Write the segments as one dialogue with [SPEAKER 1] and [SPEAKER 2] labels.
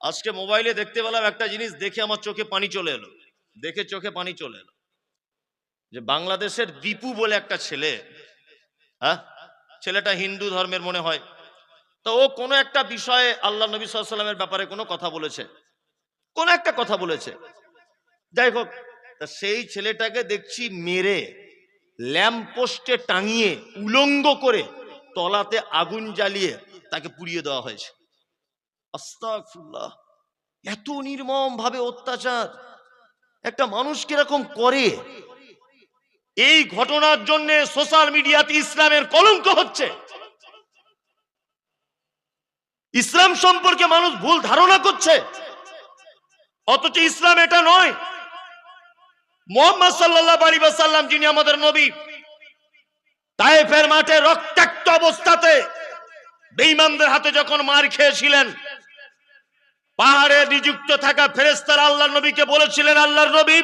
[SPEAKER 1] আজকে মোবাইলে দেখতে পেলাম একটা জিনিস দেখে আমার চোখে পানি চলে এলো। দেখে চোখে পানি চলে এলো। যে বাংলাদেশের দীপু বলে একটা ছেলে হ্যাঁ? ছেলেটা হিন্দু ধর্মের মনে হয়। তো ও কোনো একটা বিষয়ে আল্লাহ নবী সাল্লামের ব্যাপারে কোনো কথা বলেছে? কোন একটা কথা বলেছে। যাই হোক, তা সেই ছেলেটাকে দেখছি মেরে ল্যাম্প পোস্টে টাঙিয়ে, উলঙ্গ করে তলাতে আগুন জ্বালিয়ে তাকে পুড়িয়ে দেওয়া হয়েছে। আস্তাগফিরুল্লাহ, এত নির্মম ভাবে অত্যাচার, একটা মানুষ কীরকম করে? এই ঘটনার জন্য সোশ্যাল মিডিয়াতে ইসলামের কলঙ্ক হচ্ছে। ইসলাম সম্পর্কে মানুষ ভুল ধারণা করছে। অথচ ইসলাম এটা নয়। মোহাম্মদ সাল্লাহ আলী সাল্লাম যিনি আমাদের নবী, তায়েফের মাঠে রক্তাক্ত অবস্থাতে বেঈমানদের হাতে যখন মার খেয়েছিলেন পাহাড়ে নিযুক্ত থাকা ফেরেস্তার আল্লাহ নবীকে বলেছিলেন, আল্লাহর নবী,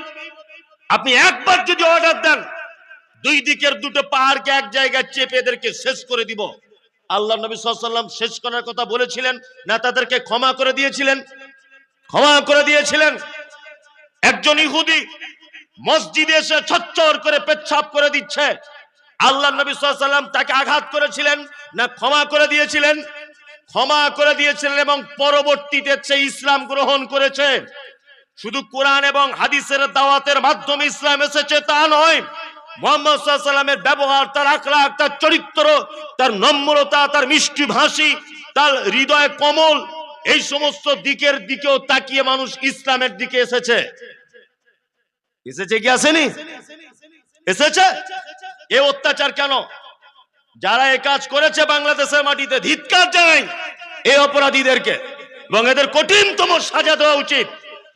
[SPEAKER 1] আপনি একবার যদি অর্ডার দেন, দুই দিকের দুটো পাহাড়কে এক জায়গায় চেপে এদেরকে শেষ করে দিব। আল্লাহ নবী সাল্লাম শেষ করার কথা বলেছিলেন না তাদেরকে ক্ষমা করে দিয়েছিলেন, ক্ষমা করে দিয়েছিলেন। একজন ইহুদি মসজিদে এসে ছচ্চর করে পেচ্ছাপ করে দিচ্ছে। আল্লাহ নবী সাল্লাম তাকে আঘাত করেছিলেন, না ক্ষমা করে দিয়েছিলেন। ক্ষমা করে দিয়েছিলেন এবং পরবর্তীতে সে ইসলাম গ্রহণ করেছে। শুধু কোরআন এবং হাদিসের দাওয়াতের মাধ্যমে ইসলাম এসেছে তা নয়, মোহাম্মদ সাল্লামের ব্যবহার, তার আখলাক তার চরিত্র, তার নম্রতা, তার মিষ্টি ভাষী, তার হৃদয় কমল, এই সমস্ত দিকের দিকেও তাকিয়ে মানুষ ইসলামের দিকে এসেছে। এসেছে কি আসেনি? এসেছে? এ অত্যাচার কেন? যারা এ কাজ করেছে বাংলাদেশের মাটিতে ধিৎকার জানাই, এই অপরাধীদেরকে এবং এদের কঠিনতম সাজা দেওয়া উচিত।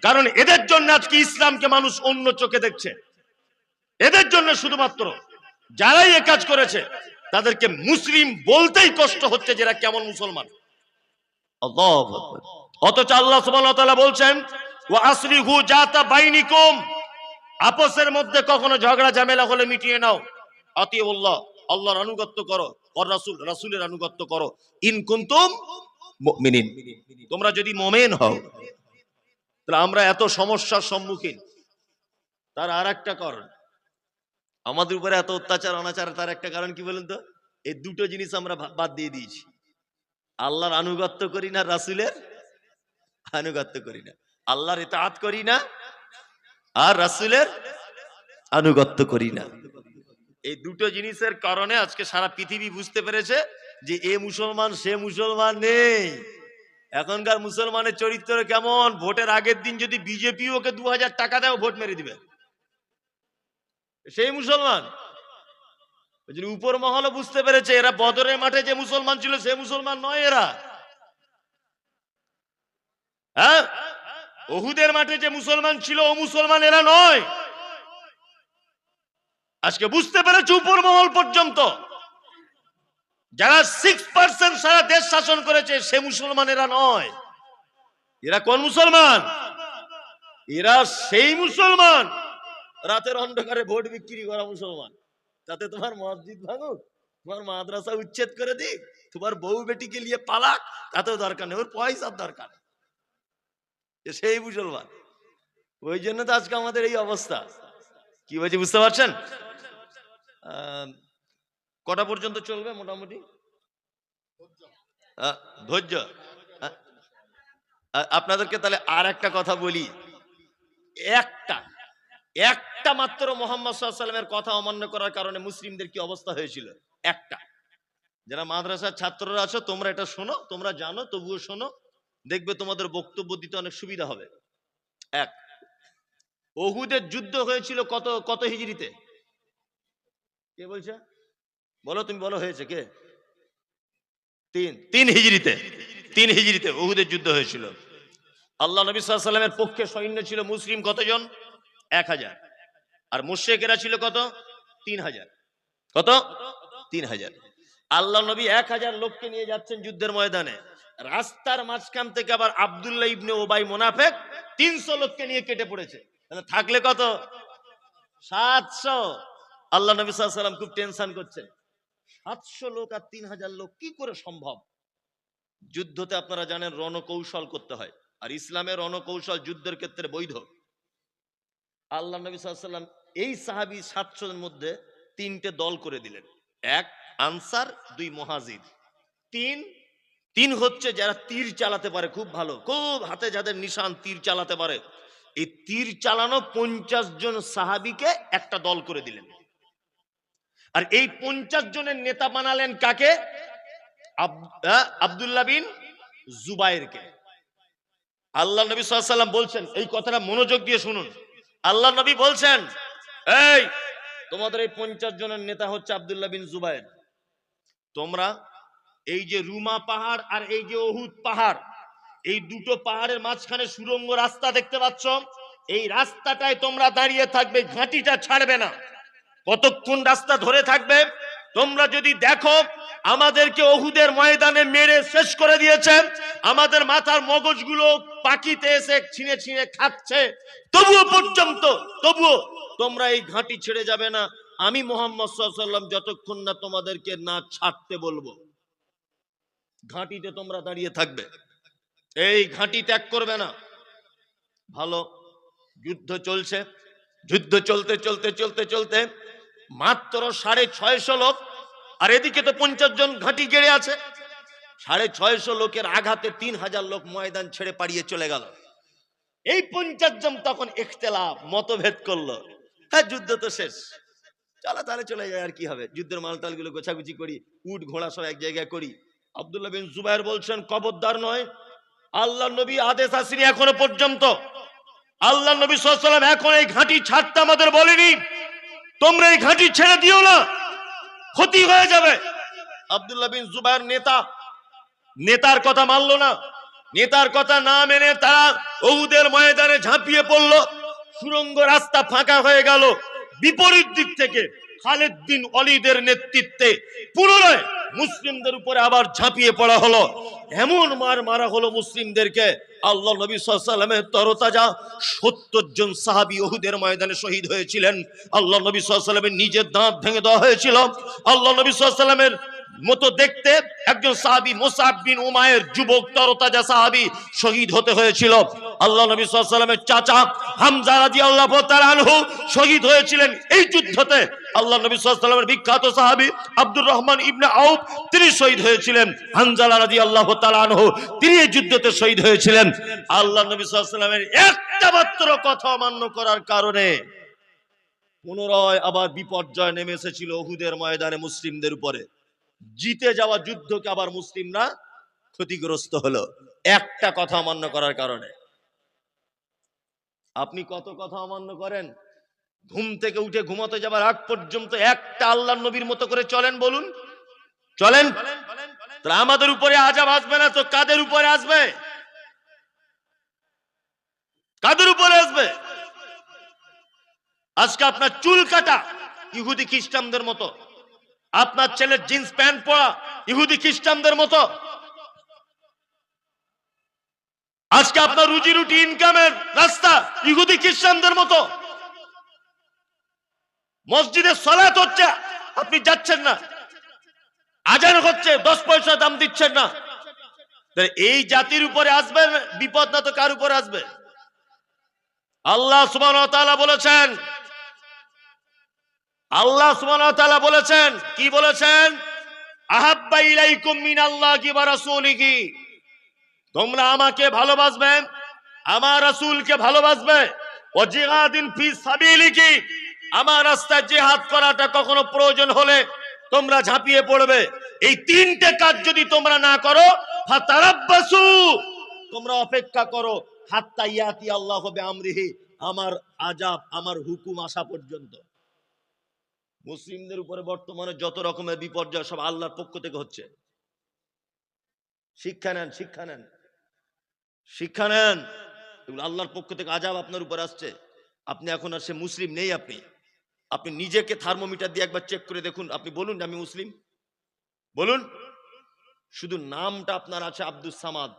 [SPEAKER 1] কারণ এদের জন্য আজকে ইসলামকে মানুষ অন্য চোখে দেখছে। এদের জন্য শুধুমাত্র যারাই এ কাজ করেছে, তাদেরকে মুসলিম বলতেই কষ্ট হচ্ছে যে এরা কেমন মুসলমান। অথচ আল্লাহ তাআলা বলছেন, ওয়া আসলিহু জাতা বাইনিকুম। আপসের মধ্যে কখনো ঝগড়া, ঝামেলা হলে মিটিয়ে নাও। আতিউল্লাহ। আল্লাহর আনুগত্য করো আর রাসূল, রাসূলের আনুগত্য করো। ইন কুনতুম মুমিনিন। তোমরা যদি মুমিন হও, তাহলে আমরা এত সমস্যার সম্মুখীন। তার আর একটা কারণ। আমাদের উপরে এত অত্যাচার, অনাচার, তার একটা কারণ কি বলেন তো? এই দুটো জিনিস আমরা বাদ দিয়ে দিয়েছি। আল্লাহর আনুগত্য করি না, রাসূলের আনুগত্য করি না। আল্লাহর ইতাআত করি না, আর রাসূলের আনুগত্য করি না। এই দুটো জিনিসের কারণে আজকে সারা পৃথিবী বুঝতে পেরেছে যে এ মুসলমান, সে মুসলমান নেই। এখনকার মুসলমানের চরিত্র কেমন? ভোটের আগের দিন যদি বিজেপি ওকে দু হাজার টাকা দেয় ভোট মেরে দিবে। সেই মুসলমান। উপর মহলও বুঝতে পেরেছে, এরা বদরের মাঠে যে মুসলমান ছিল, সে মুসলমান নয় এরা। হ্যাঁ? ওহুদের মাঠে যে মুসলমান ছিল, ও মুসলমান এরা নয়। আজকে বুঝতে পেরেছে উপর মহল পর্যন্ত। যারা সিক্স পার্সেন্ট সারা দেশ শাসন করেছে, সে মুসলমান এরা নয়। এরা কোন মুসলমান? এরা সেই মুসলমান। রাতের অন্ধকারে ভোট বিক্রি করা মুসলমান। তাতে তোমার মসজিদ ভাঙুক, তোমার মাদ্রাসা উচ্ছেদ করে দিক, তোমার বউ বেটিকে নিয়ে পালাক, তাতেও দরকার নেই, ওর পয়সার দরকার। সেই মুসলমান। ওই জন্য তো আজকে আমাদের এই অবস্থা। কি বলছি বুঝতে পারছেন? কটা পর্যন্ত চলবে মোটামুটি? ধৈর্য। আপনাদেরকে তাহলে আর একটা কথা বলি। একটা একটা মাত্র মোহাম্মদ সাল্লামের কথা অমান্য করার কারণে মুসলিমদের কি অবস্থা হয়েছিল? একটা। যারা মাদ্রাসার ছাত্ররা আছো, তোমরা এটা শোনো, তোমরা জানো, তবুও শোনো। দেখবে তোমাদের বক্তব্য দিতে অনেক সুবিধা হবে। এক, ওহুদের যুদ্ধ হয়েছিল কত কত হিজড়িতে? কে বলছে? বলো তুমি, বলো হয়েছে কে? তিন। তিন হিজড়িতে তিন হিজড়িতে ওহুদের যুদ্ধ হয়েছিল। আল্লাহ নবী সাল্লামের পক্ষে সৈন্য ছিল মুসলিম কতজন? এক হাজার। আর মুশেকেরা ছিল কত? তিন হাজার। কত? তিন হাজার। আল্লাহ নবী এক হাজার লোককে নিয়ে যাচ্ছেন যুদ্ধের ময়দানে। রাস্তার মাঝখান থেকে আবার আবদুল্লাহ ইবনে ওবাই মোনাফেক তিনশো লোককে নিয়ে কেটে পড়েছে। থাকলে কত? সাতশো। আল্লাহ নবী সাল্লাম খুব টেনশন করছেন। সাতশো লোক আর তিন হাজার লোক কি করে সম্ভব? যুদ্ধতে আপনারা জানেন রণকৌশল করতে হয়। আর ইসলামের রণকৌশল যুদ্ধের ক্ষেত্রে বৈধ। আল্লাহ নবী সাল্লাম এই সাহাবি সাতশোর মধ্যে তিনটে দল করে দিলেন। এক, আনসার, দুই, মহাজির। তিন তিন হচ্ছে যারা তীর চালাতে পারে, খুব ভালো। খুব হাতে যাদের নিশান তীর চালাতে পারে। এই তীর চালানো পঞ্চাশ জন সাহাবিকে একটা দল করে দিলেন। আর এই পঞ্চাশ জনের নেতা বানালেন কাকে? আব্দুল্লাহ বিন জুবাইরকে। আল্লাহ নবী সাল্লাম বলছেন, এই কথাটা মনোযোগ দিয়ে শুনুন। আল্লাহ নবী বলছেন, এই, তোমাদের এই পঞ্চাশ জনের নেতা হচ্ছে আব্দুল্লাহ বিন জুবাইর। তোমরা এই যে রুমা পাহাড় আর এই যে অহুদ পাহাড়, এই দুটো পাহাড়ের মাঝখানে সুরঙ্গ রাস্তা দেখতে পাচ্ছ? এই রাস্তাটায় তোমরা দাঁড়িয়ে থাকবে, ঘাঁটিটা ছাড়বে না। কতক্ষণ রাস্তা ধরে থাকবে? তোমরা যদি দেখো, আমাদেরকে অহুদের ময়দানে মেরে শেষ করে দিয়েছেন আমাদের মাথার মগজগুলো পাখিতে এসে ছিঁড়ে ছিঁড়ে খাচ্ছে। তবুও পর্যন্ত, তবুও তোমরা এই ঘাঁটি ছেড়ে যাবে না। আমি মোহাম্মদ সাল্লাম যতক্ষণ না তোমাদেরকে না ছাড়তে বলব, ঘাঁটিতে তোমরা দাঁড়িয়ে থাকবে। এই ঘাঁটি ত্যাগ করবে না। ভালো, যুদ্ধ চলছে। যুদ্ধ চলতে চলতে চলতে চলতে মাত্র সাড়ে ছয়শো লোক, আর এদিকে তো পঞ্চাশ জন ঘাঁটি গেড়ে আছে। সাড়ে ছয়শো লোকের আঘাতে তিন হাজার লোক ময়দান ছেড়ে পাড়িয়ে চলে গেল। এই পঞ্চাশ জন তখন ইখতলাফ, মতভেদ করল। হ্যাঁ যুদ্ধ তো শেষ। চলো তাহলে চলে যায় আর কি হবে? যুদ্ধের মালটালগুলো গোছাগুছি করি, উট ঘোড়া সব এক জায়গায় করি। আবদুল্লাহ বিন জুবাইর বলছেন, কবরদার নয়। আল্লাহ নবী আদেশ আসেনি এখনও পর্যন্ত। আল্লাহ নবী সাল্লাম এখন এই ঘাঁটি ছাড়তে আমাদের বলেনি। তোমরা এই ঘাঁটি ছেড়ে দিও না। ক্ষতি হয়ে যাবে। আব্দুল্লাহ বিন জুবাইর নেতা। নেতার কথা মানলো না। নেতার কথা না মেনে তারা ওহুদের ময়দানে ঝাঁপিয়ে পড়ল। সুরঙ্গ রাস্তা ফাঁকা হয়ে গেল। বিপরীত দিক থেকে খালেদ বিন অলিদের নেতৃত্বে পুনরায় মুসলিমদের উপরে আবার ঝাঁপিয়ে পড়া হলো। এমন মার মারা হলো মুসলিমদেরকে। আল্লাহ নবী সাল্লামের তরতাজা সত্তর জন সাহাবি ওহুদের ময়দানে শহীদ হয়েছিলেন। আল্লাহ নবী সাল্লামের নিজের দাঁত ভেঙে দেওয়া হয়েছিল। আল্লাহ নবী সাল্লামের মতো দেখতে একজন সাহাবি মোসাব বিন উমায়ের যুবক তরতাজা সাহাবি শহীদ হতে হয়েছিল। আল্লাহ নবী সাল্লামের চাচা হামজা রাদিয়াল্লাহু তাআলা আনহু শহীদ হয়েছিলেন এই যুদ্ধতে। আল্লাহ নবী সাল্লামের বিখ্যাত সাহাবি আব্দুর রহমান ইবনে আউফ, তিনি শহীদ হয়েছিলেন। হানজালা রাদিয়াল্লাহু তাআলা আনহু, তিনি এই যুদ্ধতে শহীদ হয়েছিলেন। আল্লাহ নবী সাল্লামের একটা মাত্র কথা অমান্য করার কারণে পুনরায় আবার বিপর্যয় নেমে এসেছিল ওহুদের ময়দানে মুসলিমদের উপরে। জিতে যাওয়া যুদ্ধকে আবার মুসলিমরা ক্ষতিগ্রস্ত হলো। একটা কথা অমান্য করার কারণে। আপনি কত কথা অমান্য করেন? ঘুম থেকে উঠে ঘুমাতে যাবার আগ পর্যন্ত একটা আল্লাহ নবীর মতো করে চলেন বলুন। চলেন। আমাদের উপরে আজাব আসবে না তো কাদের উপরে আসবে? কাদের উপরে আসবে? আজকে আপনার চুল কাটা ইহুদি খ্রিস্টানদের মতো। আপনার ছেলের জিন্স প্যান্ট পরা ইহুদি খ্রিস্টানদের মতো। আজকে আপনার রুজি রুটি ইনকামের রাস্তা ইহুদি খ্রিস্টানদের মতো। মসজিদে সলাত হচ্ছে, আপনি যাচ্ছেন না। আজান হচ্ছে, দশ পয়সা দাম দিচ্ছেন না। এই জাতির উপরে আসবে, বিপদ না তো কার উপরে আসবে? আল্লাহ ওয়া বলেছেন আল্লাহ বলেছেন, কি বলেছেন? আহাব্বা তোমরা আমাকে ভালোবাসবে, আমার রাসূলকে ভালোবাসবে। ও জিহাদিন ফি আমার রাস্তায় জিহাদ করাটা কখনো প্রয়োজন হলে তোমরা ঝাঁপিয়ে পড়বে। এই তিনটে কাজ যদি তোমরা না করো তোমরা অপেক্ষা করো, হাত্তা ইয়াতি আল্লাহ হবে আমরিহি আমার আজাব আমার হুকুম আসা পর্যন্ত। মুসলিমদের উপরে বর্তমানে যত রকমের বিপর্যয় সব আল্লাহর পক্ষ থেকে হচ্ছে। শিক্ষা নেন শিক্ষা নেন শিক্ষা নেন। এগুলো আল্লাহর পক্ষ থেকে আজাব আপনার উপর আসছে। আপনি এখন আর সে মুসলিম নেই আপনি। আপনি নিজেকে থার্মোমিটার দিয়ে একবার চেক করে দেখুন। আপনি বলুন যে আমি মুসলিম। বলুন। শুধু নামটা আপনার আছে আব্দুল সামাদ।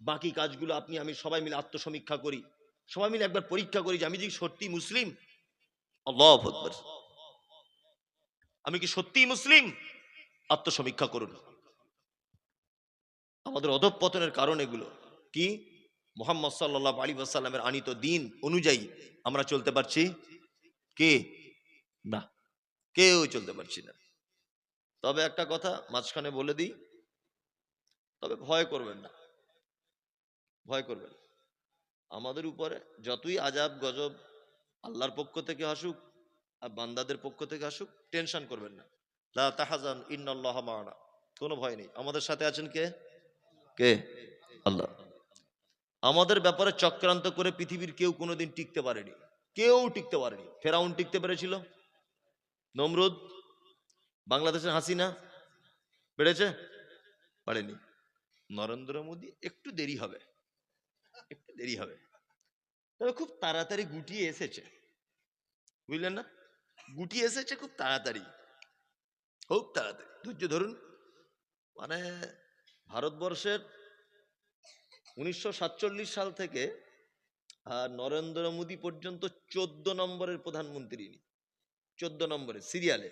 [SPEAKER 1] বাকি কাজগুলো আপনি, আমি সবাই মিলে আত্মসমীক্ষা করি। সবাই মিলে একবার পরীক্ষা করি যে আমি কি সত্যি মুসলিম। আল্লাহ আমি কি সত্যি মুসলিম? আত্মসমীক্ষা করুন। আমাদের অধঃপতনের কারণ এগুলো। কি? মোহাম্মদ সাল্লাহ আলী সাল্লামের আনিত দিন অনুযায়ী আমরা চলতে পারছি? কে? না। কেউ চলতে পারছি না। তবে একটা কথা মাঝখানে বলে দিই, তবে ভয় করবেন না। ভয় করবেন। আমাদের উপরে যতই আজাব গজব আল্লাহর পক্ষ থেকে আসুক বান্দাদের পক্ষ থেকে আসুক, টেনশন করবেন না। তাহাজান ইন্নাল্লাহ মা'ানা কোনো ভয় নেই। আমাদের সাথে আছেন কে? কে? আল্লাহ। আমাদের ব্যাপারে চক্রান্ত করে পৃথিবীর কেউ কোনোদিন টিকতে পারেনি। কেউ টিকতে পারেনি। ফেরাউন টিকতে পেরেছিল? নমরুদ? বাংলাদেশের হাসিনা? পেরেছে? পারেনি। নরেন্দ্র মোদী একটু দেরি হবে। একটু দেরি হবে। তবে খুব তাড়াতাড়ি গুটিয়ে এসেছে। বুঝলেন না? গুটিয়ে এসেছে খুব তাড়াতাড়ি। খুব তাড়াতাড়ি। ধৈর্য ধরুন। মানে ভারতবর্ষের উনিশশো সাতচল্লিশ সাল থেকে নরেন্দ্র মোদী পর্যন্ত চোদ্দ নম্বরের প্রধানমন্ত্রী ইনি। চোদ্দ নম্বরের সিরিয়ালে।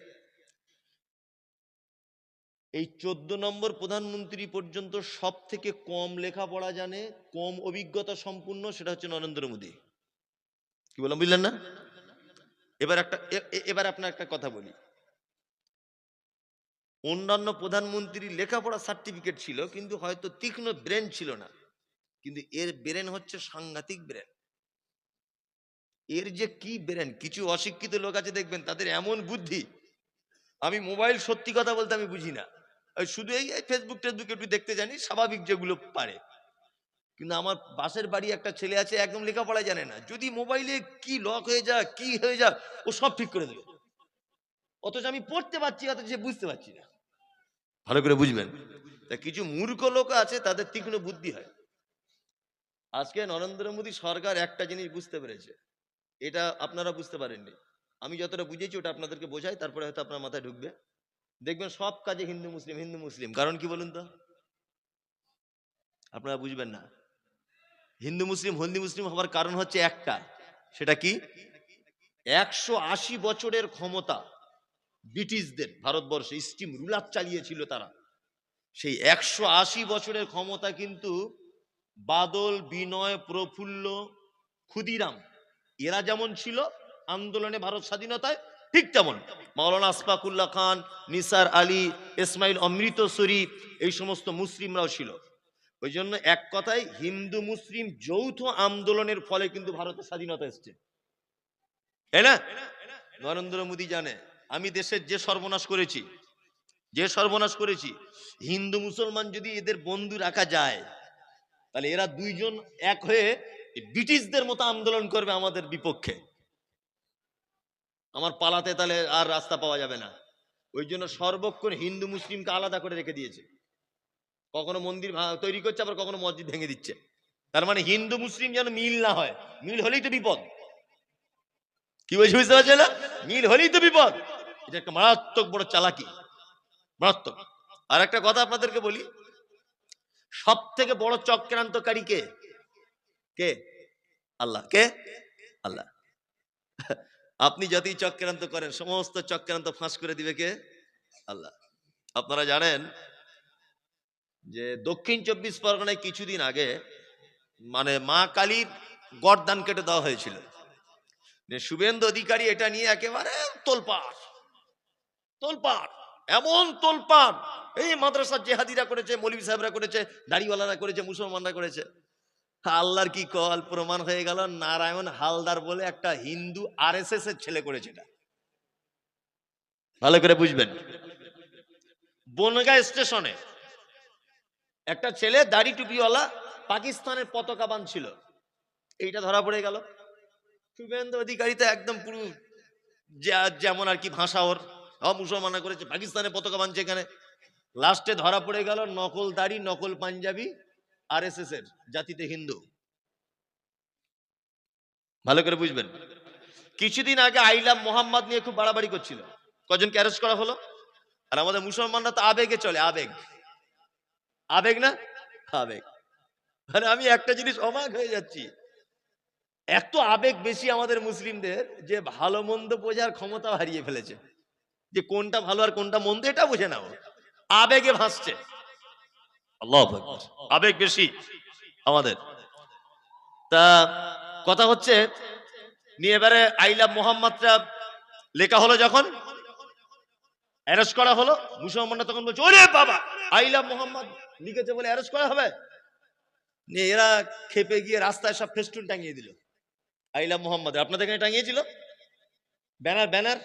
[SPEAKER 1] এই চোদ্দ নম্বর প্রধানমন্ত্রী পর্যন্ত সব থেকে কম লেখাপড়া জানে, কম অভিজ্ঞতা সম্পূর্ণ সেটা হচ্ছে নরেন্দ্র মোদী। কি বললাম, বুঝলেন না? এবার একটা এবার আপনার একটা কথা বলি। অন্যান্য প্রধানমন্ত্রীর লেখাপড়া সার্টিফিকেট ছিল, কিন্তু হয়তো তীক্ষ্ণ ব্রেন ছিল না। কিন্তু এর ব্রেন হচ্ছে সাংঘাতিক ব্রেন এর যে কি ব্রেন কিছু অশিক্ষিত লোক আছে দেখবেন, তাদের এমন বুদ্ধি। আমি মোবাইল সত্যি কথা বলতে আমি বুঝি না। শুধু এই ফেসবুক টেসবুক একটু দেখতে জানি, স্বাভাবিক যেগুলো পারে। কিন্তু আমার বাসের বাড়ি একটা ছেলে আছে, একদম লেখাপড়া জানে না। যদি মোবাইলে কি লক হয়ে যা কি হয়ে যা ও সব ঠিক করে দেবে। অথচ আমি পড়তে পারছি, অথচ সে বুঝতে পারছি না। ভালো করে বুঝবেন। তা কিছু মূর্খ লোক আছে, তাদের তীক্ষ্ণ বুদ্ধি হয়। আজকে নরেন্দ্র মোদী সরকার একটা জিনিস বুঝতে পেরেছে। এটা আপনারা বুঝতে পারেননি। আমি যতটা বুঝেছি, ওটা আপনাদেরকে বোঝাই, তারপরে হয়তো আপনার মাথায় ঢুকবে। দেখবেন সব কাজে হিন্দু, মুসলিম হিন্দু, মুসলিম। কারণ কি বলুন তো? আপনারা বুঝবেন না। হিন্দু মুসলিম হিন্দু মুসলিম হওয়ার কারণ হচ্ছে একটা। সেটা কি? একশো আশি বছরের ক্ষমতা ব্রিটিশদের, ভারতবর্ষে স্টিম রুলার চালিয়েছিল তারা। সেই একশো আশি বছরের ক্ষমতা কিন্তু বাদল, বিনয়, প্রফুল্ল, ক্ষুদিরাম, এরা যেমন ছিল, আন্দোলনে ভারত স্বাধীনতায় ঠিক তেমন। মাওলানা আসফাকুল্লাহ খান, নিসার আলী, ইসমাইল অমৃতসরী, এই সমস্ত মুসলিমরাও ছিল। ওই জন্য এক কথায় হিন্দু মুসলিম যৌথ আন্দোলনের ফলে কিন্তু ভারতের স্বাধীনতা এসছে। তাই না? নরেন্দ্র মোদী জানে, আমি দেশের যে সর্বনাশ করেছি, যে সর্বনাশ করেছি, হিন্দু মুসলমান যদি এদের বন্ধু রাখা যায়, তাহলে এরা দুইজন এক হয়ে ব্রিটিশদের মতো আন্দোলন করবে আমাদের বিপক্ষে। আমার পালাতে তাহলে আর রাস্তা পাওয়া যাবে না। ওই জন্য সর্বক্ষণ হিন্দু মুসলিমকে আলাদা করে রেখে দিয়েছে। কখনো মন্দির তৈরি করছে, আবার কখনো মসজিদ ভেঙে দিচ্ছে। তার মানে হিন্দু, মুসলিম যেন মিল না হয়, মিল হলেই তো বিপদ। কি বলছি বুঝতে পারছে না? মিল হলেই তো বিপদ। এটা একটা মারাত্মক বড় চালাকি। মারাত্মক। আর একটা কথা আপনাদেরকে বলি সব থেকে বড় চক্রান্তকারী কে? কে? আল্লাহ। কে? আল্লাহ। আপনি যতই চক্রান্ত করেন, সমস্ত চক্রান্ত ফাঁস করে দিবে কে? আল্লাহ। আপনারা জানেন যে দক্ষিণ চব্বিশ পরগনায় কিছুদিন আগে মানে মা কালীর গরদান কেটে দেওয়া হয়েছিল। যে শুভেন্দু অধিকারী এটা নিয়ে একেবারে তোলপাড় তোলপাড়, এমন তোলপাড়। এই মাদ্রাসার জেহাদিরা করেছে মৌলভী সাহেবরা করেছে, দাড়িওয়ালারা করেছে, মুসলমানরা করেছে। আল্লাহর কি কল প্রমাণ হয়ে গেল, নারায়ণ হালদার বলে একটা হিন্দু আর এস এর ছেলে করেছে এটা। ভালো করে বুঝবেন। বনগা স্টেশনে একটা ছেলে দাড়ি টুপিওয়ালা পাকিস্তানের পতাকা বাঁধছিল। এইটা ধরা পড়ে গেল। শুভেন্দু অধিকারী তো একদম পুরো যেমন আর কি ভাষা ওর। মুসলমানা করেছে, পাকিস্তানের পতাকা বাঁধছে এখানে। লাস্টে ধরা পড়ে গেল নকল দাড়ি, নকল পাঞ্জাবি আর এস এর, জাতিতে হিন্দু। ভালো করে বুঝবেন। কিছুদিন আগে আইলাম মোহাম্মদ নিয়ে খুব বাড়াবাড়ি করছিল। কজনকে অ্যারেস্ট করা হলো? আর আমাদের মুসলমানরা তো আবেগে চলে, আবেগ। আবেগ না? আবেগ। মানে আমি একটা জিনিস অবাক হয়ে যাচ্ছি। এত আবেগ বেশি আমাদের মুসলিমদের যে ভালো মন্দ বোঝার ক্ষমতা হারিয়ে ফেলেছে। যে কোনটা ভালো আর কোনটা মন্দ এটা বোঝে না আবেগে ভাসছে। আবেগ বেশি আমাদের। তা কথা হচ্ছে, নিয়ে এবারে আইলা মোহাম্মদটা লেখা হলো যখন অ্যারেস্ট করা হলো। মুসলমানরা তখন বলছে, ওরে বাবা! আইলা মোহাম্মদ লিখেছে বলে অ্যারেস্ট করা হবে? নিয়ে এরা খেপে গিয়ে রাস্তায় সব ফেস্টুন টাঙিয়ে দিল। আইলা মোহাম্মদ আপনাদের এখানে টাঙিয়েছিল? Banner banner?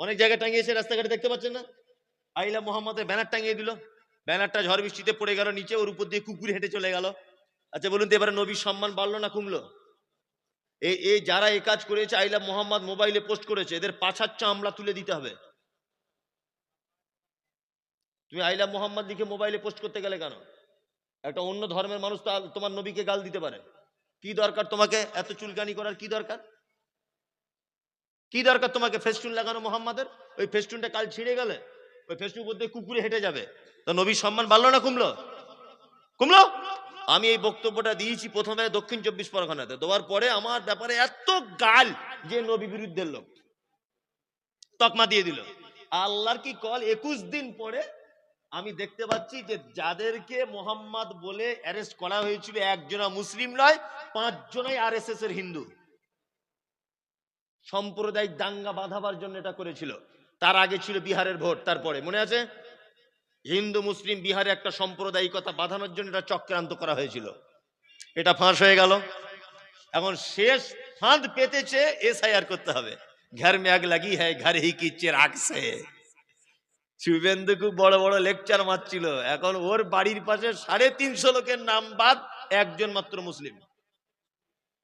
[SPEAKER 1] অনেক জায়গায় টাঙিয়েছে, রাস্তাঘাটে দেখতে পাচ্ছেন না? আইলা মোহাম্মদের ব্যানার টাঙিয়ে দিল। ব্যানারটা ঝড় বৃষ্টিতে পড়ে গেল নিচে, ওর উপর দিয়ে কুকুর হেঁটে চলে গেল। আচ্ছা বলুন তো এবারে নবীর সম্মান বাড়লো না কমলো? এই যারা এ কাজ করেছে, আইলা মোহাম্মদ মোবাইলে পোস্ট করেছে, এদের পাছার চামড়া তুলে দিতে হবে। তুমি আইলা মোহাম্মদ লিখে মোবাইলে পোস্ট করতে গেলে কেন? একটা অন্য ধর্মের মানুষ তো তোমার নবীকে গাল দিতে পারে। কি দরকার তোমাকে? এত চুলকানি করার কি দরকার? কি দরকার তোমাকে ফেস্টুন লাগানো মোহাম্মদের? ওই ফেস্টুনটা কাল ছিঁড়ে গেলে, ওই ফেস্টুন মধ্যে কুকুরে হেঁটে যাবে। তো নবীর সম্মান বাড়লো না কমলো? কমলো? আমি এই বক্তব্যটা দিয়েছি প্রথমে দক্ষিণ চব্বিশ পরগনাতে। দেওয়ার পরে আমার ব্যাপারে এত গাল যে নবী বিরুদ্ধের লোক। তকমা দিয়ে দিল। আল্লাহর কি কল একুশ দিন পরে আমি দেখতে পাচ্ছি যে যাদেরকে মোহাম্মদ বলে অ্যারেস্ট করা হয়েছিল, একজনা মুসলিম নয়, পাঁচজনাই আর এস এর হিন্দু। সাম্প্রদায়িক দাঙ্গা বাঁধাবার জন্য এটা করেছিল। তার আগে ছিল বিহারের ভোট, তারপরে, মনে আছে? হিন্দু, মুসলিম, বিহারে একটা সাম্প্রদায়িকতা বাঁধানোর জন্য এটা চক্রান্ত করা হয়েছিল। এটা ফাঁস হয়ে গেল। এখন শেষ ফাঁদ পেতেছে, এসআইআর করতে হবে। ঘর মে আগ লাগি হ্যায়, ঘর হি কি চিরাগ সে। শুভেন্দু খুব বড় বড় লেকচার মারছিল। এখন ওর বাড়ির পাশে সাড়ে তিনশো লোকের নাম বাদ একজন মাত্র মুসলিম।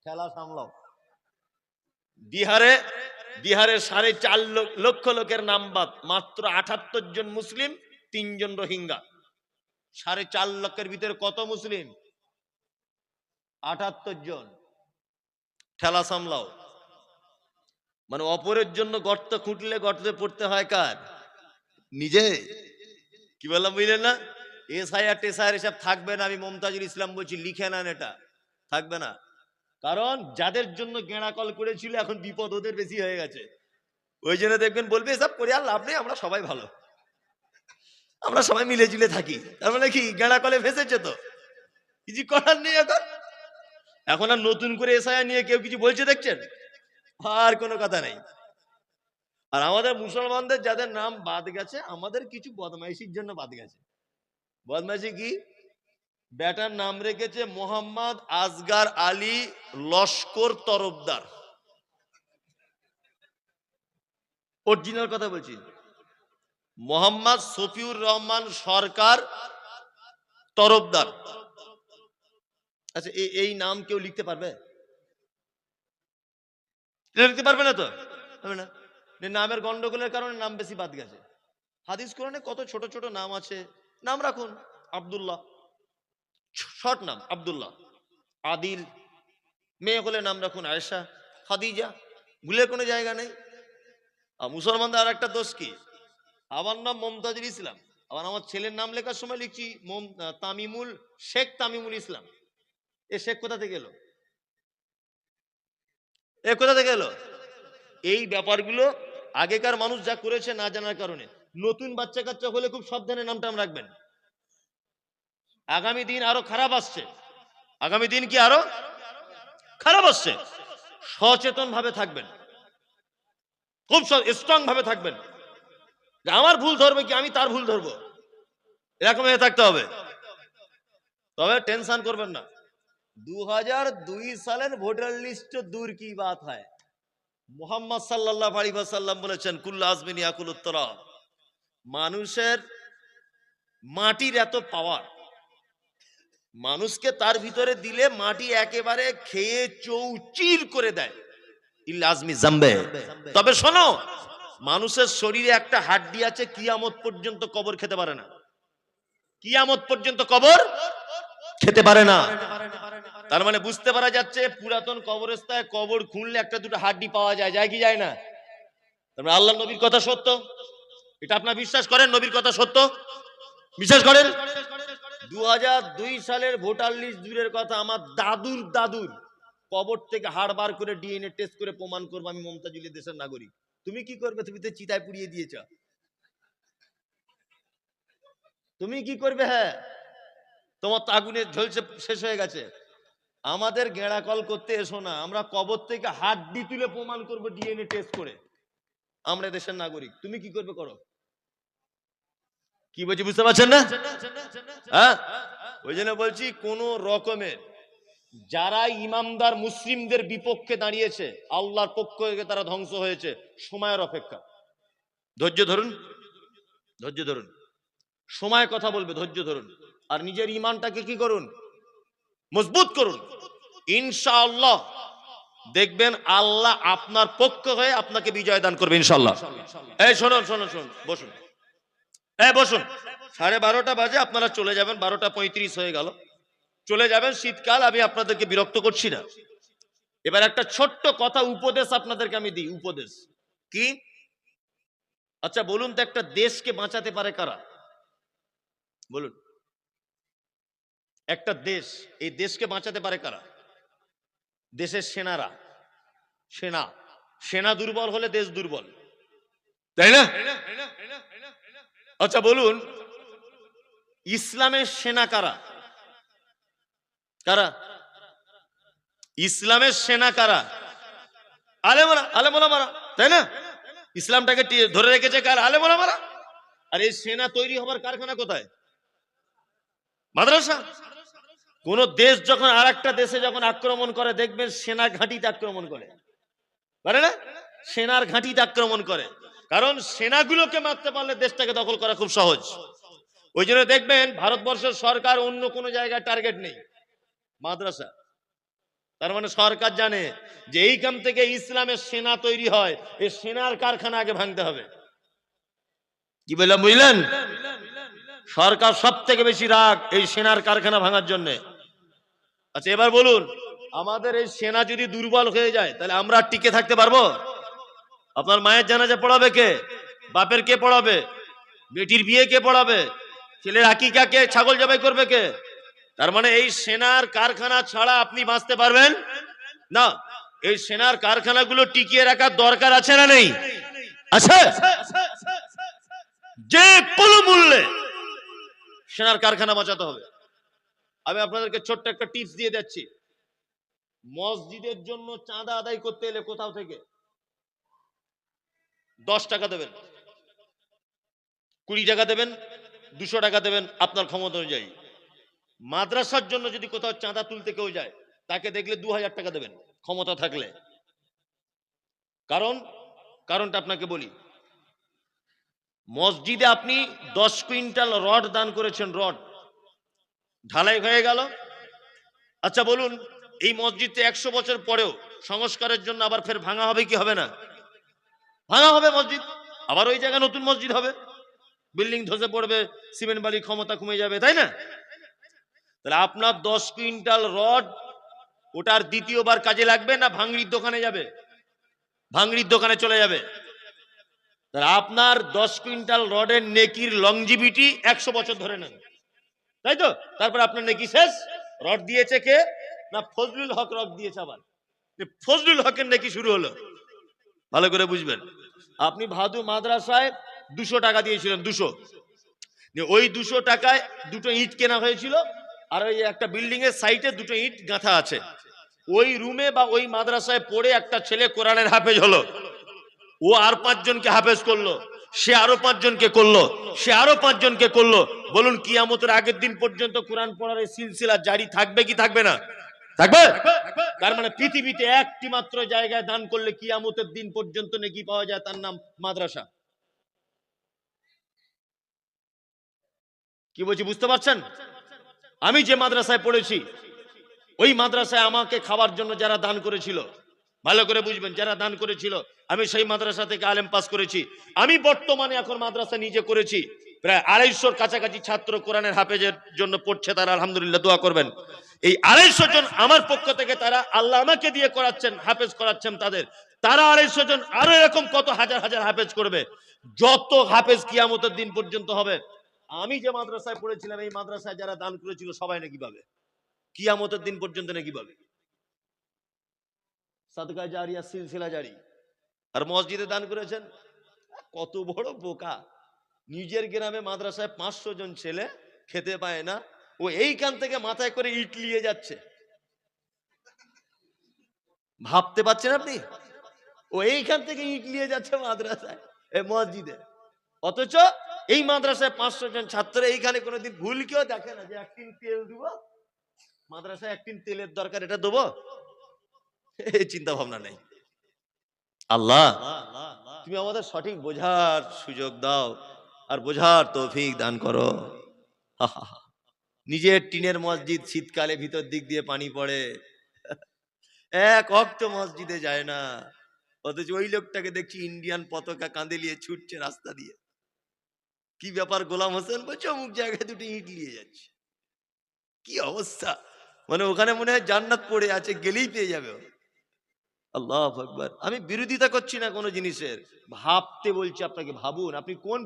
[SPEAKER 1] খেলা সামলাও। বিহারে বিহারে সাড়ে চার লক্ষ লোকের নাম বাদ। মাত্র আঠাত্তর জন মুসলিম, তিনজন রোহিঙ্গা। সাড়ে চার লক্ষের ভিতরে কত মুসলিম? আটাত্তর জন। ঠেলা সামলাও। মানে অপরের জন্য গর্ত খুঁটলে গর্তে পড়তে হয় কার? নিজে? কি বললাম বুঝলেন না? এসআইআর টেসআইআর এসব থাকবে না, আমি মমতাজুল ইসলাম বলছি, লিখে নেন এটা। থাকবে না। কারণ যাদের জন্য গেঁড়া কল করেছিল, এখন বিপদ ওদের বেশি হয়ে গেছে। ওই জন্য দেখবেন বলবে, এসব করে আর লাভ নেই, আমরা সবাই ভালো। আমরা সবাই মিলে ঝিলে থাকি। তার মানে কি, গেঁড়া কলে ফেসেছে তো? কিছু করার নেই এখন। এখন আর নতুন করে এসআইআর নিয়ে কেউ কিছু বলছে দেখছেন? আর কোনো কথা নেই। আর আমাদের মুসলমানদের যাদের নাম বাদ গেছে, আমাদের কিছু বদমাইশির জন্য বাদ গেছে। বদমাইশি কি? ব্যাটার নাম রেখেছে মোহাম্মদ আসগার আলী লস্কর তরফদার। অরিজিনাল কথা বলছি। মোহাম্মদ শফিউর রহমান সরকার তরফদার। আচ্ছা এই- নাম কেউ লিখতে পারবে? লিখতে পারবে না তো? না। নামের গন্ডগোলের কারণে নাম বেশি বাদ গেছে। হাদিস কোরআনে কত ছোট ছোট নাম আছে। নাম রাখুন, আব্দুল্লাহ। শর্ট নাম, আব্দুল্লাহ। আদিল, মেয়ে হলে নাম রাখুন আয়েশা, খাদিজা। ভুলে কোনো জায়গা নেই। আর মুসলমানদের আর একটা দোষ কি? আমার নাম মমতাজুল ইসলাম। আবার আমার ছেলের নাম লেখার সময় লিখছি মম- তামিমুল, শেখ তামিমুল ইসলাম। এ শেখ কোথা থেকে এলো? এ কোথা থেকে এলো? এই ব্যাপারগুলো আগেকার মানুষ যা করেছে না জানার কারণে। নতুন বাচ্চা কাচ্চা হলে খুব সাবধানে নাম টাম রাখবেন। আগামী দিন আরও খারাপ আসছে। আগামী দিন কি আরও? খারাপ আসছে। সচেতন ভাবে থাকবেন। খুব স্ট্রং ভাবে থাকবেন। আমার ভুল ধরবে কি, আমি তার ভুল ধরবো। এরকম হয়ে থাকতে হবে। তবে টেনশন করবেন না। দু সালের ভোটার লিস্ট দূর কি বাত হয়? মোহাম্মদ সাল্লাহ আলী সাল্লাম বলেছেন, কুল্লা আজমিন ইয়াকুল উত্তরা মানুষের মাটির এত পাওয়ার মানুষকে তার ভিতরে দিলে মাটি একেবারে খেয়ে চৌচির করে দেয়। ইল্লা আজমি জাম্বে। তবে শোনো, মানুষের শরীরে একটা হাড্ডি আছে, কিয়ামত পর্যন্ত কবর খেতে পারে না। কিয়ামত পর্যন্ত কবর খেতে পারে না। তার মানে বুঝতে পারা যাচ্ছে পুরাতন কবরস্থায় কবর খুঁড়লে একটা দুটো হাড্ডি পাওয়া যায় যায় কি যায় না? তার মানে আল্লাহ নবীর কথা সত্য? এটা আপনার বিশ্বাস করেন নবীর কথা সত্য? বিশ্বাস করেন? দু সালের ভোটার লিস্ট দূরের কথা, আমার দাদুর দাদুর কবর থেকে হাড় বার করে ডিএনএ টেস্ট করে প্রমাণ করব আমি মমতাজুলি দেশের নাগরিক। তুমি কি করবে? তুমি তো চিতায় পুড়িয়ে দিয়েছ। তুমি কি করবে? হ্যাঁ। তোমার তো আগুনে ঝলসে শেষ হয়ে গেছে। আমাদের গেঁড়া কল করতে এসো না, আমরা কবর থেকে হাত হাড্ডি তুলে প্রমাণ করব ডিএনএ টেস্ট করে। আমরা দেশের নাগরিক, তুমি কি করবে করো? কি বলছি বুঝতে পারছেন না? হ্যাঁ? ওই জন্য বলছি কোন রকমের, যারা ইমামদার মুসলিমদের বিপক্ষে দাঁড়িয়েছে, আল্লাহর পক্ষ থেকে তারা ধ্বংস হয়েছে, সময়ের অপেক্ষা। ধৈর্য ধরুন ধৈর্য ধরুন। সময় কথা বলবে, ধৈর্য ধরুন। আর নিজের ইমানটাকে কি করুন? মজবুত করুন। ইনশাআল্লাহ। দেখবেন আল্লাহ আপনার পক্ষ হয়ে আপনাকে বিজয় দান করবে ইনশাআল্লাহ। এই শুনুন শুনুন শুনুন, বসুন। এই বসুন। সাড়ে বারোটা বাজে, আপনারা চলে যাবেন। বারোটা পঁয়ত্রিশ হয়ে গেল। চলে যাবেন শীতকাল, আমি আপনাদেরকে বিরক্ত করছি না। এবার একটা ছোট্ট কথা, উপদেশ আপনাদেরকে আমি দিই, উপদেশ। কি? আচ্ছা বলুন তো একটা দেশকে বাঁচাতে পারে কারা? বলুন। একটা দেশ এই দেশকে বাঁচাতে পারে কারা? দেশের সেনারা। সেনা। সেনা দুর্বল হলে দেশ দুর্বল। তাই না? আচ্ছা বলুন। ইসলামের সেনা কারা? কারা? ইসলামের সেনা কারা? আলেমরা আলেমরা মারা তাই না? ইসলামটাকে ধরে রেখেছে কার? আলেমরা মারা আর এই সেনা তৈরি হবার কারখানা কোথায়? মাদ্রাসা। কোন দেশ যখন আর দেশে যখন আক্রমণ করে, দেখবেন সেনা ঘাঁটিতে আক্রমণ করে। পারে না? সেনার ঘাঁটিতে আক্রমণ করে। কারণ সেনাগুলোকে মারতে পারলে দেশটাকে দখল করা খুব সহজ। ওই জন্য দেখবেন ভারতবর্ষের সরকার অন্য কোনো জায়গায় টার্গেট নেই। মাদ্রাসা। তার মানে সরকার জানে যে এইখান থেকে ইসলামের সেনা তৈরি হয় এই সেনার কারখানা আগে ভাঙতে হবে। কি বললাম, বুঝলেন? সরকার সব থেকে বেশি রাগ এই সেনার কারখানা ভাঙার জন্য। আচ্ছা এবার বলুন, আমাদের এই সেনা যদি দুর্বল হয়ে যায়, তাহলে আমরা টিকে থাকতে পারব? আপনার মায়ের জানাজা পড়াবে কে? বাপের কে পড়াবে? বেটির বিয়ে কে পড়াবে? ছেলের আকিকা কে? ছাগল জবাই করবে কে? তার মানে এই সেনার কারখানা ছাড়া আপনি বাঁচতে পারবেন? না, এই সেনার কারখানাগুলো টিকিয়ে রাখার দরকার আছে না নেই? আছে? যে কোনো মূল্যে সেনার কারখানা বাঁচাতে হবে। আমি আপনাদেরকে ছোট্ট একটা টিপস দিয়ে যাচ্ছি। মসজিদের জন্য চাঁদা আদায় করতে এলে কোথাও থেকে? দশ টাকা দেবেন। কুড়ি টাকা দেবেন, দুশো টাকা দেবেন আপনার ক্ষমতা অনুযায়ী। মাদ্রাসার জন্য যদি কোথাও চাঁদা তুলতে কেউ যায়, তাকে দেখলে দু হাজার টাকা দেবেন ক্ষমতা থাকলে। কারণ, কারণটা আপনাকে বলি। মসজিদে আপনি দশ কুইন্টাল রড দান করেছেন, রড। ঢালাই হয়ে গেল। আচ্ছা বলুন, এই মসজিদে একশো বছর পরেও সংস্কারের জন্য আবার ফের ভাঙা হবে কি হবে না? ভাঙা হবে মসজিদ। আবার ওই জায়গায় নতুন মসজিদ হবে। বিল্ডিং ধসে পড়বে, সিমেন্ট বালি ক্ষমতা কমে যাবে, তাই না? তাহলে আপনার দশ কুইন্টাল রড, ওটার দ্বিতীয়বার কাজে লাগবে না ভাঙড়ির দোকানে যাবে? ভাঙড়ির দোকানে চলে যাবে। তাহলে আপনার দশ কুইন্টাল রডের নেকির লংজিভিটি একশো বছর ধরে নেন। তাই তো? তারপর আপনার নাকি শেষ? রড দিয়েছে কে? না, ফজলুল হক রড দিয়েছে আবার। ফজলুল হকের নাকি শুরু হলো। ভালো করে বুঝবেন। আপনি ভাদু মাদ্রাসায় দুশো টাকা দিয়েছিলেন, দুশো। ওই দুশো টাকায় দুটো ইট কেনা হয়েছিল, আর ওই একটা বিল্ডিং এর সাইডে দুটো ইট গাঁথা আছে। ওই রুমে বা ওই মাদ্রাসায় পড়ে একটা ছেলে কোরআনের হাফেজ হলো। ও আর পাঁচজনকে হাফেজ করল। সে আরও পাঁচজনকে করল, সে আরও পাঁচজনকে করল। বলুন, কিয়ামতের আগের দিন পর্যন্ত কোরআন পড়ার এই সিলসিলা জারি থাকবে কি থাকবে না? থাকবে? তার মানে পৃথিবীতে একটি মাত্র জায়গায় দান করলে কিয়ামতের দিন পর্যন্ত নাকি পাওয়া যায়, তার নাম মাদ্রাসা। কি বলছি, বুঝতে পারছেন? আমি যে মাদ্রাসায় পড়েছি, ওই মাদ্রাসায় আমাকে খাওয়ার জন্য যারা দান করেছিল ভালো করে বুঝবেন, যারা দান করেছিল, আমি সেই মাদ্রাসা থেকে আলেম পাস করেছি। আমি বর্তমানে এখন মাদ্রাসা নিজে করেছি। প্রায় আড়াইশোর কাছাকাছি ছাত্র কোরআনের হাফেজের জন্য পড়ছে, তারা আলহামদুলিল্লাহ দোয়া করবেন। এই আড়াইশো জন আমার পক্ষ থেকে তারা আল্লাহ আমাকে দিয়ে করাচ্ছেন, হাফেজ করাচ্ছেন তাদের। তারা আড়াইশো জন আরও এরকম কত হাজার হাজার হাফেজ করবে? যত হাফেজ কিয়ামতের দিন পর্যন্ত হবে। আমি যে মাদ্রাসায় পড়েছিলাম, এই মাদ্রাসায় যারা দান করেছিল, সবাই নাকি পাবে? কিয়ামতের দিন পর্যন্ত নাকি পাবে? সাদকা জারিয়া সিলসিলা জারি। আর মসজিদে দান করেছেন। কত বড় বোকা। নিজের গ্রামে মাদ্রাসায় পাঁচশো জন ছেলে খেতে পায় না। ও এইখান থেকে মাথায় করে ইট নিয়ে যাচ্ছে। ভাবতে পারছেন আপনি? ও এইখান থেকে ইট নিয়ে যাচ্ছে মাদ্রাসায়, এ মসজিদে। অথচ এই মাদ্রাসায় পাঁচশো জন ছাত্র, এইখানে কোনোদিন ভুল কেউ দেখে না যে একদিন তেল দিব? মাদ্রাসায় একদিন তেলের দরকার, এটা দেবো? এই চিন্তা ভাবনা নেই। আল্লাহ, তুমি আমাদের সঠিক বোঝার সুযোগ দাও আর বোঝার তৌফিক দান করো। নিজের টিনের মসজিদ শীতকালে ভিতর দিক দিয়ে পানি পড়ে। এক অক্ত মসজিদে যায় না। অথচ ওই লোকটাকে দেখছি ইন্ডিয়ান পতাকা কাঁধে নিয়ে ছুটছে রাস্তা দিয়ে। কি ব্যাপার গোলাম হোসেন? বলছে, অমুক জায়গায় দুটো ইট নিয়ে যাচ্ছে। কি অবস্থা? মানে ওখানে মনে হয় জান্নাত পড়ে আছে, গেলেই পেয়ে যাবে। আল্লাহ আকবর। আমি বিরোধিতা করছি না কোনো জিনিসের। ভাবতে বলছি আপনাকে ভাবুন আপনি কোন